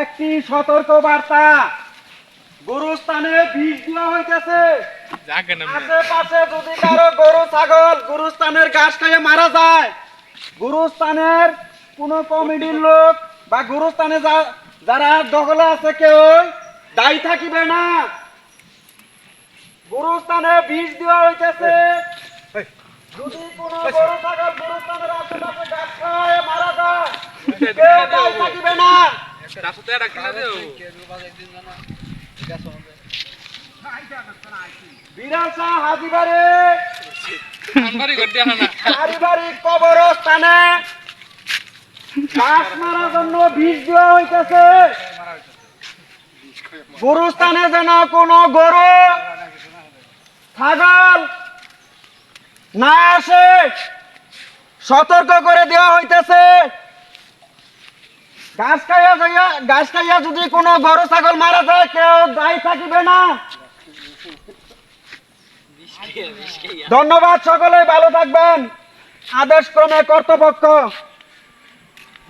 একটি সতর্ক বার্তা গরুস্থানে বিষ দেওয়া হইতেছে। আশেপাশে যদি কারও গরু ছাগল গুরুস্থানের ঘাস খাইয়ে মারা যায় গুরুস্থানের কোন কমিটির লোক বা গুরুস্থানে যারা দখলে আছে কেউ দায়ী থাকিবে না। গুরুস্থানে বিষ দেওয়া হইতেছে। যদি কোনো গরু ছাগল গুরুস্থানের আশেপাশে ঘাস খায় মারা যায় কেউ দায়ী থাকিবে না। কিনে দেও। হাজিবারে আমবাড়ি করে দেয়া না। পারিবারিক কবরস্থানে ঘাস মারার জন্য বিষ দেওয়া হইতেছে গরুস্থানে যেন কোনো গরু ছাগল না আসে সতর্ক করে দেওয়া হইতেছে ঘাস খাইয়া যাইয়া ঘাস খাইয়া যদি কোনো গরু, ছাগল মারা যায়, কেউ দায়ী থাকিবে না। ধন্যবাদ সকলে, ভালো থাকবেন। আদেশ ক্রমে কর্তৃপক্ষ।